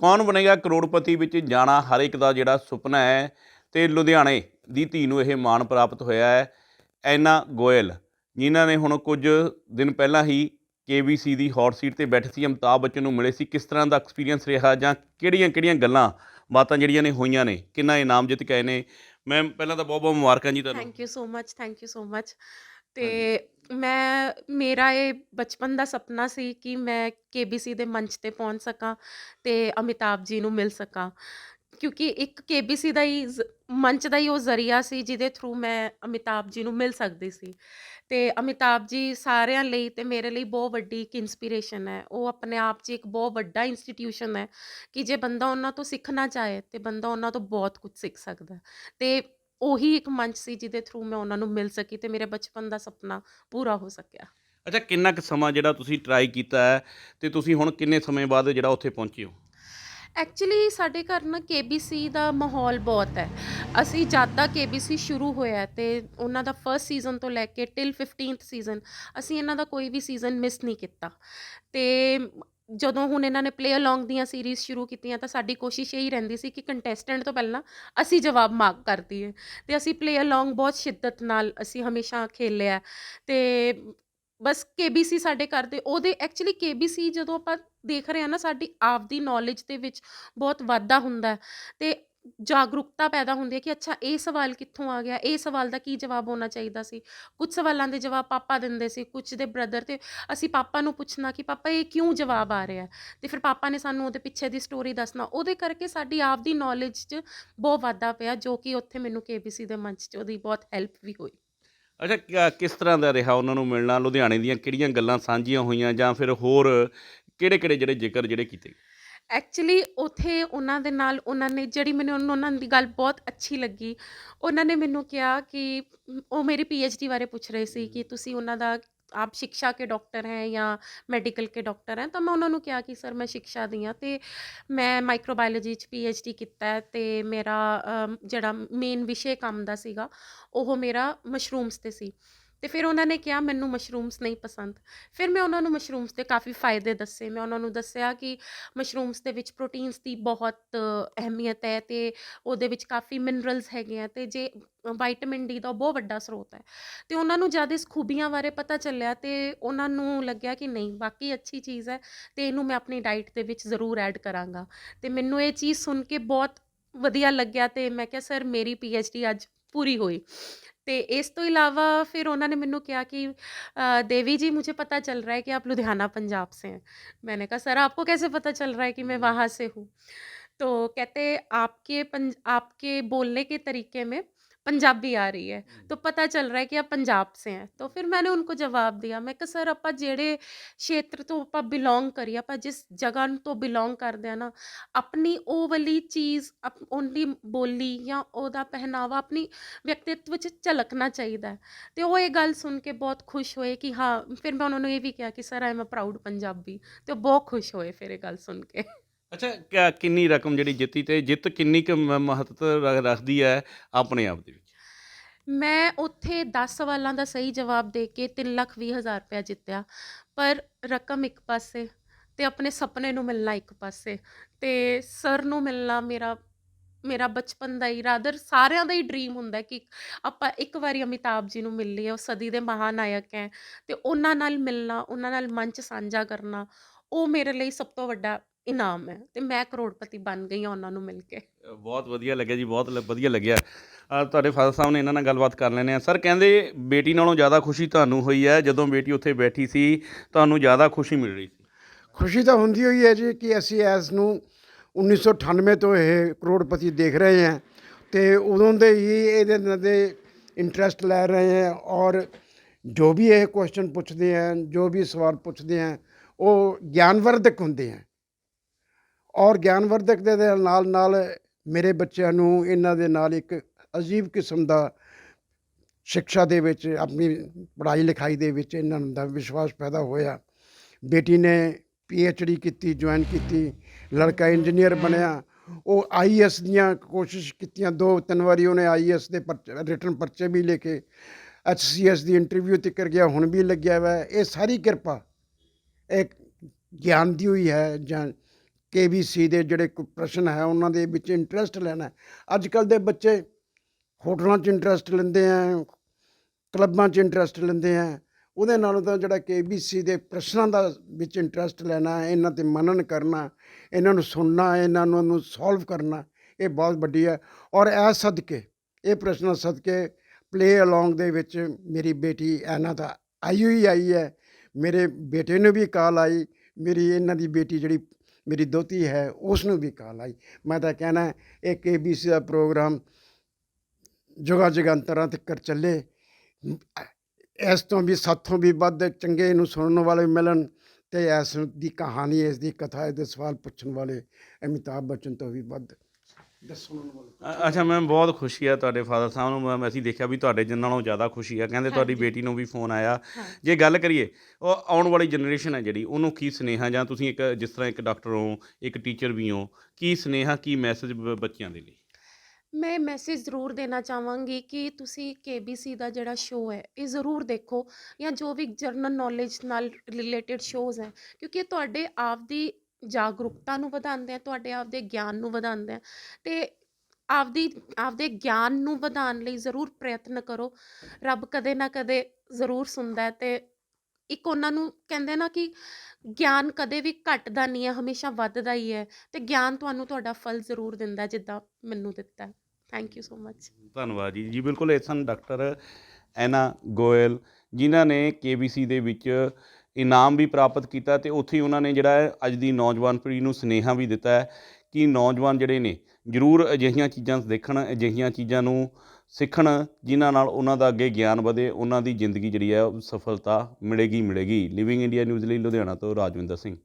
ਕੌਣ ਬਣੇਗਾ ਕਰੋੜਪਤੀ ਵਿੱਚ ਜਾਣਾ? ਹਰ ਇੱਕ ਦਾ ਜਿਹੜਾ ਸੁਪਨਾ ਹੈ ਤੇ ਲੁਧਿਆਣੇ ਦੀ ਧੀ ਨੂੰ ਇਹ ਮਾਣ ਪ੍ਰਾਪਤ ਹੋਇਆ ਹੈ। ਐਨਾ ਗੋਇਲ, ਜਿਨ੍ਹਾਂ ਨੇ ਹੁਣ ਕੁਝ ਦਿਨ ਪਹਿਲਾਂ ਹੀ ਕੇਬੀਸੀ ਦੀ ਹੌਟ ਸੀਟ ਤੇ ਬੈਠੇ ਸੀ, ਅਮਿਤਾਭ ਬੱਚਨ ਨੂੰ ਮਿਲੇ ਸੀ। ਕਿਸ ਤਰ੍ਹਾਂ ਦਾ ਐਕਸਪੀਰੀਅੰਸ ਰਿਹਾ ਜਾਂ ਕਿਹੜੀਆਂ-ਕਿਹੜੀਆਂ ਗੱਲਾਂ ਬਾਤਾਂ ਜਿਹੜੀਆਂ ਨੇ ਹੋਈਆਂ ਨੇ? ਕਿੰਨਾ ਇਨਾਮ ਜਿੱਤ ਕੇ ਆਏ ਨੇ? ਮੈਂ ਪਹਿਲਾਂ ਤਾਂ ਬਹੁਤ ਬਹੁਤ ਮੁਬਾਰਕਾਂ ਜੀ ਤੁਹਾਨੂੰ। Thank you so much thank you so much ਤੇ ਮੈਂ ਮੇਰਾ ਇਹ ਬਚਪਨ ਦਾ ਸੁਪਨਾ ਸੀ ਕਿ ਮੈਂ ਕੇਬੀਸੀ ਦੇ ਮੰਚ ਤੇ ਪਹੁੰਚ ਸਕਾਂ ਤੇ ਅਮਿਤਾਭ ਜੀ ਨੂੰ ਮਿਲ ਸਕਾਂ। ਕਿਉਂਕਿ ਇੱਕ ਕੇਬੀਸੀ ਦਾ ਹੀ ਜ਼- ਮੰਚ ਦਾ ਹੀ ਉਹ ਜ਼ਰੀਆ ਸੀ ਜਿਹਦੇ ਥਰੂ ਮੈਂ ਅਮਿਤਾਭ ਜੀ ਨੂੰ ਮਿਲ ਸਕਦੀ ਸੀ। ਤੇ ਅਮਿਤਾਭ ਜੀ ਸਾਰਿਆਂ ਲਈ ਤੇ ਮੇਰੇ ਲਈ ਬਹੁਤ ਵੱਡੀ ਇੱਕ ਇਨਸਪੀਰੇਸ਼ਨ ਹੈ। ਉਹ ਆਪਣੇ ਆਪ 'ਚ ਇੱਕ ਬਹੁਤ ਵੱਡਾ ਇੰਸਟੀਟਿਊਸ਼ਨ ਹੈ ਕਿ ਜੇ ਬੰਦਾ ਉਹਨਾਂ ਤੋਂ ਸਿੱਖਣਾ ਚਾਹੇ ਤੇ ਬੰਦਾ ਉਹਨਾਂ ਤੋਂ ਬਹੁਤ ਕੁਝ ਸਿੱਖ ਸਕਦਾ। ਹੈ। ਤੇ ਉਹੀ ਇੱਕ ਮੰਚ ਸੀ ਜਿਹਦੇ ਥਰੂ ਮੈਂ ਉਹਨਾਂ ਨੂੰ ਮਿਲ ਸਕੀ ਤੇ ਮੇਰੇ ਬਚਪਨ ਦਾ ਸੁਪਨਾ ਪੂਰਾ ਹੋ ਸਕਿਆ। ਅੱਛਾ ਕਿੰਨਾ ਕੁ ਸਮਾਂ ਜਿਹੜਾ ਤੁਸੀਂ ਟਰਾਈ ਕੀਤਾ ਹੈ ਤੇ ਤੁਸੀਂ ਹੁਣ ਕਿੰਨੇ ਸਮੇਂ ਬਾਅਦ ਜਿਹੜਾ ਉੱਥੇ ਪਹੁੰਚੇ ਹੋ? ਐਕਚੁਅਲੀ ਸਾਡੇ ਘਰ ਨਾ ਕੇਬੀਸੀ ਦਾ ਮਾਹੌਲ ਬਹੁਤ ਹੈ। ਅਸੀਂ ਜਦ ਦਾ ਕੇਬੀਸੀ ਸ਼ੁਰੂ ਹੋਇਆ ਤੇ ਉਹਨਾਂ ਦਾ ਫਰਸਟ ਸੀਜ਼ਨ ਤੋਂ ਲੈ ਕੇ ਟਿਲ 15th ਸੀਜ਼ਨ ਅਸੀਂ ਇਹਨਾਂ ਦਾ ਕੋਈ ਵੀ ਸੀਜ਼ਨ ਮਿਸ ਨਹੀਂ ਕੀਤਾ। ਤੇ ਜਦੋਂ ਹੁਣ ਇਹਨਾਂ ਨੇ ਪਲੇ ਅਲੋਂਗ ਦੀਆਂ ਸੀਰੀਜ਼ ਸ਼ੁਰੂ ਕੀਤੀਆਂ ਤਾਂ ਸਾਡੀ ਕੋਸ਼ਿਸ਼ ਇਹੀ ਰਹਿੰਦੀ ਸੀ ਕਿ ਕੰਟੈਸਟੈਂਟ ਤੋਂ ਪਹਿਲਾਂ ਅਸੀਂ ਜਵਾਬ ਮਾਰਕ ਕਰ ਦਈਏ ਤੇ ਅਸੀਂ ਪਲੇ ਅਲੋਂਗ ਬਹੁਤ ਸ਼ਿੱਦਤ ਨਾਲ ਅਸੀਂ ਹਮੇਸ਼ਾ ਖੇਲਿਆ ਤੇ ਬਸ ਕੇਬੀਸੀ ਸਾਡੇ ਘਰ ਦੇ ਉਹਦੇ ਐਕਚੁਅਲੀ ਕੇਬੀਸੀ ਜਦੋਂ ਆਪਾਂ ਦੇਖ ਰਹੇ ਹਾਂ ਨਾ ਸਾਡੀ ਆਪਦੀ ਨੌਲੇਜ ਦੇ ਵਿੱਚ ਬਹੁਤ ਵਾਧਾ ਹੁੰਦਾ ਹੈ ਤੇ ਜਾਗਰੂਕਤਾ ਪੈਦਾ ਹੁੰਦੀ ਹੈ ਕਿ ਅੱਛਾ, ਇਹ ਸਵਾਲ ਕਿੱਥੋਂ ਆ ਗਿਆ? ਇਹ ਸਵਾਲ ਦਾ ਕੀ ਜਵਾਬ ਹੋਣਾ ਚਾਹੀਦਾ ਸੀ? ਕੁਝ ਸਵਾਲਾਂ ਦੇ ਜਵਾਬ ਪਾਪਾ ਦਿੰਦੇ ਸੀ ਕੁਝ ਦੇ ਬ੍ਰਦਰ ਤੇ ਅਸੀਂ ਪਾਪਾ ਨੂੰ ਪੁੱਛਣਾ ਕਿ ਪਾਪਾ ਇਹ ਕਿਉਂ ਜਵਾਬ ਆ ਰਿਹਾ? ਹੈ ਤੇ ਫਿਰ ਪਾਪਾ ਨੇ ਸਾਨੂੰ ਉਹਦੇ ਪਿੱਛੇ ਦੀ ਸਟੋਰੀ ਦੱਸਣਾ। ਉਹਦੇ ਕਰਕੇ ਸਾਡੀ ਆਪ ਦੀ ਨੌਲੇਜ 'ਚ ਬਹੁਤ ਵਾਧਾ ਪਿਆ, ਜੋ ਕਿ ਉੱਥੇ ਮੈਨੂੰ ਕੇਬੀਸੀ ਦੇ ਮੰਚ 'ਚ ਉਹਦੀ ਬਹੁਤ ਹੈਲਪ ਵੀ ਹੋਈ। ਅੱਛਾ ਕਿਸ ਤਰ੍ਹਾਂ ਦਾ ਰਿਹਾ ਉਹਨਾਂ ਨੂੰ ਮਿਲਣਾ? ਲੁਧਿਆਣੇ ਦੀਆਂ ਕਿਹੜੀਆਂ ਗੱਲਾਂ ਸਾਂਝੀਆਂ ਹੋਈਆਂ ਜਾਂ ਫਿਰ ਹੋਰ ਕਿਹੜੇ-ਕਿਹੜੇ ਜਿਹੜੇ ਜ਼ਿਕਰ ਜਿਹੜੇ ਕੀਤੇ ਐਕਚੁਅਲੀ ਉਥੇ ਉਹਨਾਂ ਦੇ ਨਾਲ ਉਹਨਾਂ ਨੇ ਜਿਹੜੀ ਮੈਨੂੰ ਉਹਨਾਂ ਦੀ ਗੱਲ ਬਹੁਤ ਅੱਛੀ ਲੱਗੀ। ਉਹਨਾਂ ਨੇ ਮੈਨੂੰ ਕਿਹਾ ਕਿ ਉਹ ਮੇਰੀ ਡੀ ਬਾਰੇ ਪੁੱਛ ਰਹੇ ਸੀ ਕਿ ਤੁਸੀਂ ਉਹਨਾਂ ਦਾ ਆਪ ਸਿੱਖਿਆ ਕੇ ਡਾਕਟਰ ਹੈ ਜਾਂ ਮੈਡੀਕਲ ਕੇ ਡਾਕਟਰ ਹੈ? ਤਾਂ ਮੈਂ ਉਹਨਾਂ ਨੂੰ ਕਿਹਾ ਕਿ ਸਰ ਮੈਂ ਸਿੱਖਿਆ ਦੀ ਹਾਂ ਤੇ ਮੈਂ ਮਾਈਕਰੋਬਾਇਓਲੋਜੀ ਚ ਡੀ ਕੀਤਾ ਹੈ ਤੇ ਮੇਰਾ ਜਿਹੜਾ ਮੇਨ ਵਿਸ਼ੇ ਕੰਮ ਦਾ ਸੀਗਾ ਉਹ ਮੇਰਾ ਮਸ਼ਰੂਮਸ ਤੇ ਸੀ। ਤੇ ਫਿਰ ਉਹਨਾਂ ਨੇ ਕਿਹਾ, ਮੈਨੂੰ ਮਸ਼ਰੂਮਸ ਨਹੀਂ ਪਸੰਦ। ਫਿਰ ਮੈਂ ਉਹਨਾਂ ਨੂੰ ਮਸ਼ਰੂਮਸ ਦੇ ਕਾਫੀ ਫਾਇਦੇ ਦੱਸੇ। ਮੈਂ ਉਹਨਾਂ ਨੂੰ ਦੱਸਿਆ ਕਿ ਮਸ਼ਰੂਮਸ ਦੇ ਵਿੱਚ ਪ੍ਰੋਟੀਨਸ ਦੀ ਬਹੁਤ ਅਹਿਮੀਅਤ ਹੈ ਤੇ ਉਹਦੇ ਵਿੱਚ ਕਾਫੀ ਮਿਨਰਲਸ ਹੈਗੇ ਆ ਤੇ ਜੇ ਵਿਟਾਮਿਨ ਡੀ ਦਾ ਬਹੁਤ ਵੱਡਾ ਸਰੋਤ ਹੈ। ਤੇ ਉਹਨਾਂ ਨੂੰ ਜਦ ਇਸ ਖੂਬੀਆਂ ਬਾਰੇ ਪਤਾ ਚੱਲਿਆ ਤੇ ਉਹਨਾਂ ਨੂੰ ਲੱਗਿਆ ਕਿ ਨਹੀਂ ਬਾਕੀ ਅੱਛੀ ਚੀਜ਼ ਹੈ ਤੇ ਇਹਨੂੰ ਮੈਂ ਆਪਣੀ ਡਾਈਟ ਦੇ ਵਿੱਚ ਜ਼ਰੂਰ ਐਡ ਕਰਾਂਗਾ। ਤੇ ਮੈਨੂੰ ਇਹ ਚੀਜ਼ ਸੁਣ ਕੇ ਬਹੁਤ ਵਧੀਆ ਲੱਗਿਆ ਤੇ ਮੈਂ ਕਿਹਾ, ਸਰ, ਮੇਰੀ ਡੀ ਅੱਜ ਪੂਰੀ ਹੋਈ। ਤੇ ਇਸ ਤੋਂ ਇਲਾਵਾ ਫਿਰ ਉਹਨਾਂ ਨੇ ਮੈਨੂੰ ਕਿਹਾ कि "अ, देवी जी मुझे पता चल रहा है कि आप लुधियाना पंजाब से हैं मैंने कहा सर आपको कैसे पता चल रहा है कि मैं वहाँ से हूँ तो कहते आपके पंज आपके बोलने के तरीके में पंजाबी आ रही है तो पता चल रहा है कि आप पंजाब से हैं तो ਫਿਰ मैंने उनको ਜਵਾਬ ਦਿਆ ਮੈਂ ਕਿ ਸਰ ਆਪਾਂ ਜਿਹੜੇ ਖੇਤਰ ਤੋਂ ਆਪਾਂ ਬਿਲੋਂਗ ਕਰੀਏ ਆਪਾਂ ਜਿਸ ਜਗ੍ਹਾ ਨੂੰ ਤੋਂ ਬਿਲੋਂਗ ਕਰਦੇ ਆ ਨਾ ਆਪਣੀ ਉਹ ਵਾਲੀ ਚੀਜ਼ ਅਪ- ਉਹਦੀ ਬੋਲੀ ਜਾਂ ਉਹਦਾ ਪਹਿਨਾਵਾ ਆਪਣੀ ਵਿਅਕਤੀਤਵ ਵਿੱਚ ਝਲਕਣਾ ਚਾਹੀਦਾ ਹੈ ਤੇ ਉਹ ਇਹ ਗੱਲ ਸੁਣ ਕੇ ਬਹੁਤ ਖੁਸ਼ ਹੋਏ ਕਿ ਹਾਂ ਫਿਰ ਮੈਂ ਉਹਨਾਂ ਨੂੰ ਇਹ ਵੀ ਕਿਹਾ ਕਿ sir I am a proud Punjabi ਤੇ ਉਹ ਬਹੁਤ ਖੁਸ਼ ਹੋਏ ਫਿਰ ਇਹ ਗੱਲ ਸੁਣ ਕੇ ਅੱਛਾ ਕਿਆ ਕਿੰਨੀ ਰਕਮ ਜਿਹੜੀ ਜਿੱਤੀ ਤੇ ਜਿੱਤ ਕਿੰਨੀ ਕੁ ਮ- ਮਹੱਤਵ ਰ- ਰੱਖਦੀ ਹੈ ਆਪਣੇ ਆਪ ਦੇ ਵਿੱਚ? ਮੈਂ ਉੱਥੇ 10 ਸਵਾਲਾਂ ਦਾ ਸਹੀ ਜਵਾਬ ਦੇ ਕੇ ਤਿੰਨ ਲੱਖ ਵੀਹ ਹਜ਼ਾਰ ਰੁਪਇਆ ਜਿੱਤਿਆ। ਪਰ ਰਕਮ ਇੱਕ ਪਾਸੇ ਤੇ ਆਪਣੇ ਸੁਪਨੇ ਨੂੰ ਮਿਲਣਾ ਇੱਕ ਪਾਸੇ ਤੇ ਸਰ ਨੂੰ ਮਿਲਣਾ ਮੇਰਾ ਮੇਰਾ ਬਚਪਨ ਦਾ ਹੀ ਰਾਦਰ ਸਾਰਿਆਂ ਦਾ ਹੀ ਡ੍ਰੀਮ ਹੁੰਦਾ ਕਿ ਆਪਾਂ ਇੱਕ ਵਾਰੀ ਅਮਿਤਾਭ ਜੀ ਨੂੰ ਮਿਲ ਲਈਏ, ਉਹ ਸਦੀ ਦੇ ਮਹਾਨਾਇਕ ਹੈ ਤੇ ਉਹਨਾਂ ਨਾਲ ਮਿਲਣਾ, ਉਹਨਾਂ ਨਾਲ ਮੰਚ ਸਾਂਝਾ ਕਰਨਾ, ਉਹ ਮੇਰੇ ਲਈ ਸਭ ਤੋਂ ਵੱਡਾ ਇਨਾਮ ਹੈ ਤੇ ਮੈਂ ਕਰੋੜਪਤੀ ਬਣ ਗਈ ਹਾਂ ਉਹਨਾਂ ਨੂੰ ਮਿਲ ਕੇ। ਬਹੁਤ ਵਧੀਆ ਲੱਗਿਆ ਜੀ ਬਹੁਤ ਲ- ਵਧੀਆ ਲੱਗਿਆ। ਅ, ਤੁਹਾਡੇ ਫਾਦਰ ਸਾਹਿਬ ਨੇ ਇਹਨਾਂ ਨਾਲ ਗੱਲਬਾਤ ਕਰ ਲੈਣੇ ਆ ਸਰ ਕਹਿੰਦੇ ਬੇਟੀ ਨਾਲੋਂ ਜ਼ਿਆਦਾ ਖੁਸ਼ੀ ਤੁਹਾਨੂੰ ਹੋਈ ਹੈ ਜਦੋਂ ਬੇਟੀ ਉੱਥੇ ਬੈਠੀ ਸੀ ਤੁਹਾਨੂੰ ਜ਼ਿਆਦਾ ਖੁਸ਼ੀ ਮਿਲ ਰਹੀ ਸੀ? ਖੁਸ਼ੀ ਤਾਂ ਹੁੰਦੀ ਹੋਈ ਹੈ ਜੀ ਕਿ ਅਸੀਂ ਇਸ ਨੂੰ 1998 ਤੋਂ ਇਹ ਕਰੋੜਪਤੀ ਦੇਖ ਰਹੇ ਹਾਂ ਤੇ ਉਦੋਂ ਦੇ ਹੀ ਇਹਦੇ ਨਾਲ ਦੇ ਇੰਟਰਸਟ ਲੈ ਰਹੇ ਹਾਂ ਔਰ ਜੋ ਵੀ ਇਹ ਕੁਐਸਚਨ ਪੁੱਛਦੇ ਹਨ ਜੋ ਵੀ ਸਵਾਲ ਪੁੱਛਦੇ ਹਨ ਉਹ ਗਿਆਨਵਰਧਕ ਹੁੰਦੇ ਹਨ ਔਰ ਗਿਆਨਵਰਧਕ ਦੇ ਨਾਲ ਨਾਲ ਮੇਰੇ ਬੱਚਿਆਂ ਨੂੰ ਇਹਨਾਂ ਦੇ ਨਾਲ ਇੱਕ ਅਜੀਬ ਕਿਸਮ ਦਾ ਸਿੱਖਿਆ ਦੇ ਵਿੱਚ, ਆਪਣੀ ਪੜ੍ਹਾਈ ਲਿਖਾਈ ਦੇ ਵਿੱਚ ਇਹਨਾਂ ਦਾ ਵਿਸ਼ਵਾਸ ਪੈਦਾ ਹੋਇਆ। ਬੇਟੀ ਨੇ ਡੀ ਕੀਤੀ ਜੁਆਇਨ ਕੀਤੀ, ਲੜਕਾ ਇੰਜੀਨੀਅਰ ਬਣਿਆ। ਉਹ ਆਈਐਸ ਦੀਆਂ ਕੋਸ਼ਿਸ਼ ਕੀਤੀਆਂ, ਦੋ ਤਿੰਨ ਵਾਰੀ ਉਹਨੇ ਆਈਐਸ ਦੇ ਰਿਟਰਨ ਪਰਚੇ ਵੀ ਲੈ ਕੇ ਐਚਸੀਐਸ ਦੀ ਇੰਟਰਵਿਊ ਤੱਕ ਗਿਆ, ਹੁਣ ਵੀ ਲੱਗਿਆ ਹੋਇਆ ਇਹ ਸਾਰੀ ਕਿਰਪਾ ਇੱਕ ਗਿਆਨ ਦੀ ਹੋਈ ਹੈ ਜਾਂ ਕੇਬੀਸੀ ਦੇ ਜਿਹੜੇ ਕੋਈ ਪ੍ਰਸ਼ਨ ਹੈ, ਉਹਨਾਂ ਦੇ ਵਿੱਚ ਇੰਟਰਸਟ ਲੈਣਾ ਅੱਜ ਕੱਲ ਦੇ ਬੱਚੇ ਹੋਟਲਾਂ 'ਚ ਇੰਟਰਸਟ ਲੈਂਦੇ ਆ, ਕਲੱਬਾਂ 'ਚ ਇੰਟਰਸਟ ਲੈਂਦੇ ਆ। ਉਹਦੇ ਨਾਲੋਂ ਤਾਂ ਜਿਹੜਾ ਕੇਬੀਸੀ ਦੇ ਪ੍ਰਸ਼ਨਾਂ ਦਾ ਵਿੱਚ ਇੰਟਰਸਟ ਲੈਣਾ, ਇਹਨਾਂ ਤੇ ਮਨਨ ਕਰਨਾ, ਇਹਨਾਂ ਨੂੰ ਸੁਣਨਾ, ਇਹਨਾਂ ਨੂੰ ਸੋਲਵ ਕਰਨਾ, ਇਹ ਬਹੁਤ ਵੱਡੀ ਹੈ। ਔਰ ਇਹ ਸਦਕੇ, ਇਹ ਪ੍ਰਸ਼ਨਾਂ ਸਦਕੇ ਪਲੇ ਅਲੋਂਗ ਦੇ ਵਿੱਚ ਮੇਰੀ ਬੇਟੀ ਐਨਾ ਦਾ ਆਈ ਹੋਈ ਆਈ ਹੈ। ਮੇਰੇ ਬੇਟੇ ਨੂੰ ਵੀ ਕਾਲ ਆਈ, ਮੇਰੀ ਇਹਨਾਂ ਦੀ ਬੇਟੀ ਜਿਹੜੀ ਮੇਰੀ ਦੋਤੀ ਹੈ ਉਸ ਨੂੰ ਵੀ ਕਾਲ ਆਈ। ਮੈਂ ਤਾਂ ਕਹਿਣਾ ਹੈ, ਇਹ ਕੇਬੀਸੀ ਦਾ ਪ੍ਰੋਗਰਾਮ ਜਗ੍ਹਾ ਜਗਾਂਤਰਾਂ ਤੱਕ ਚੱਲੇ। ਇਸ ਤੋਂ ਵੀ ਸਾਥੋਂ ਵੀ ਵੱਧ ਚੰਗੇ ਨੂੰ ਸੁਣਨ ਵਾਲੇ ਮਿਲਣ ਤੇ ਇਸ ਦੀ ਕਹਾਣੀ ਇਸ ਦੀ ਕਥਾ ਦੇ ਸਵਾਲ ਪੁੱਛਣ ਵਾਲੇ ਅਮਿਤਾਭ ਬੱਚਨ ਤੋਂ ਵੀ ਵੱਧ। ਦੱਸਣ ਅ- ਅੱਛਾ ਮੈਮ ਬਹੁਤ ਖੁਸ਼ੀ ਆ ਤੁਹਾਡੇ ਫਾਦਰ ਸਾਹਿਬ ਨੂੰ। ਮੈਮ ਅਸੀਂ ਦੇਖਿਆ ਵੀ ਤੁਹਾਡੇ ਜਿੰਨਾਂ ਨਾਲੋਂ ਜ਼ਿਆਦਾ ਖੁਸ਼ੀ ਆ। ਕਹਿੰਦੇ ਤੁਹਾਡੀ। ਬੇਟੀ ਨੂੰ ਵੀ ਫੋਨ ਆਇਆ। ਜੇ ਗੱਲ ਕਰੀਏ ਉਹ ਆਉਣ ਵਾਲੀ ਜਨਰੇਸ਼ਨ ਹੈ ਜਿਹੜੀ ਉਹਨੂੰ ਕੀ ਸੁਨੇਹਾ ਜਾਂ ਤੁਸੀਂ ਇੱਕ ਜਿਸ ਤਰ੍ਹਾਂ ਇੱਕ ਡਾਕਟਰ ਹੋ ਇੱਕ ਟੀਚਰ ਵੀ ਹੋ ਕੀ ਸੁਨੇਹਾ ਕੀ ਮੈਸੇਜ ਬੱਚਿਆਂ ਦੇ ਲਈ? ਮੈਂ ਮੈਸੇਜ ਜ਼ਰੂਰ ਦੇਣਾ ਚਾਹਾਂਗੀ ਕਿ ਤੁਸੀਂ ਕੇਬੀਸੀ ਦਾ ਜਿਹੜਾ ਸ਼ੋਅ ਹੈ ਇਹ ਜ਼ਰੂਰ ਦੇਖੋ ਜਾਂ ਜੋ ਵੀ ਜਰਨਲ ਨੌਲੇਜ ਨਾਲ ਰਿਲੇਟਡ ਸ਼ੋਜ਼ ਹੈ ਕਿਉਂਕਿ ਇਹ ਤੁਹਾਡੇ ਆਪ ਦੀ ਜਾਗਰੂਕਤਾ ਨੂੰ ਵਧਾਉਂਦੇ ਆ, ਤੁਹਾਡੇ ਆਪ ਗਿਆਨ ਨੂੰ ਵਧਾਉਂਦੇ ਆ ਤੇ ਆਪਦੀ, ਆਪਦੇ ਗਿਆਨ ਨੂੰ ਵਧਾਉਣ ਲਈ ਜ਼ਰੂਰ ਪ੍ਰਯਤਨ ਕਰੋ। ਰੱਬ ਕਦੇ ਨਾ ਕਦੇ ਜ਼ਰੂਰ ਸੁਣਦਾ ਹੈ ਤੇ ਇੱਕ ਉਹਨਾਂ ਨੂੰ ਕਹਿੰਦੇ ਨਾ ਕਿ ਗਿਆਨ ਕਦੇ ਵੀ ਘਟਦਾ ਨਹੀਂ ਹੈ, ਹਮੇਸ਼ਾ ਵੱਧਦਾ ਹੀ ਹੈ ਤੇ ਗਿਆਨ ਤੁਹਾਨੂੰ ਤੁਹਾਡਾ ਫਲ ਜ਼ਰੂਰ ਦਿੰਦਾ ਜਿੱਦਾਂ ਮੈਨੂੰ ਦਿੱਤਾ ਥੈਂਕ ਯੂ ਸੋ ਮਚ ਧੰਨਵਾਦ ਜੀ। ਜੀ ਬਿਲਕੁਲ ਇਹ ਸਨ ਡਾਕਟਰ ਐਨਾ ਗੋਇਲ ਜਿਨ੍ਹਾਂ ਨੇ ਕੇਬੀਸੀ ਦੇ ਵਿੱਚ ਇਨਾਮ ਵੀ ਪ੍ਰਾਪਤ ਕੀਤਾ ਤੇ ਉੱਥੇ ਹੀ ਉਹਨਾਂ ਨੇ ਜਿਹੜਾ ਅੱਜ ਦੀ ਨੌਜਵਾਨ ਪੀੜ੍ਹੀ ਨੂੰ ਸੁਨੇਹਾ ਵੀ ਦਿੱਤਾ ਹੈ ਕਿ ਨੌਜਵਾਨ ਜਿਹੜੇ ਨੇ ਜ਼ਰੂਰ ਅਜਿਹੀਆਂ ਚੀਜ਼ਾਂ ਦੇਖਣ, ਅਜਿਹੀਆਂ ਚੀਜ਼ਾਂ ਨੂੰ ਸਿੱਖਣ ਜਿਨ੍ਹਾਂ ਨਾਲ ਉਹਨਾਂ ਦਾ ਅੱਗੇ ਗਿਆਨ ਵਧੇ, ਉਹਨਾਂ ਦੀ ਜ਼ਿੰਦਗੀ ਜਿਹੜੀ ਹੈ ਉਹ ਸਫਲਤਾ ਮਿਲੇਗੀ ਮਿਲੇਗੀ। ਲਿਵਿੰਗ ਇੰਡੀਆ ਨਿਊਜ਼ ਲਈ ਲੁਧਿਆਣਾ ਤੋਂ ਰਾਜਵਿੰਦਰ ਸਿੰਘ।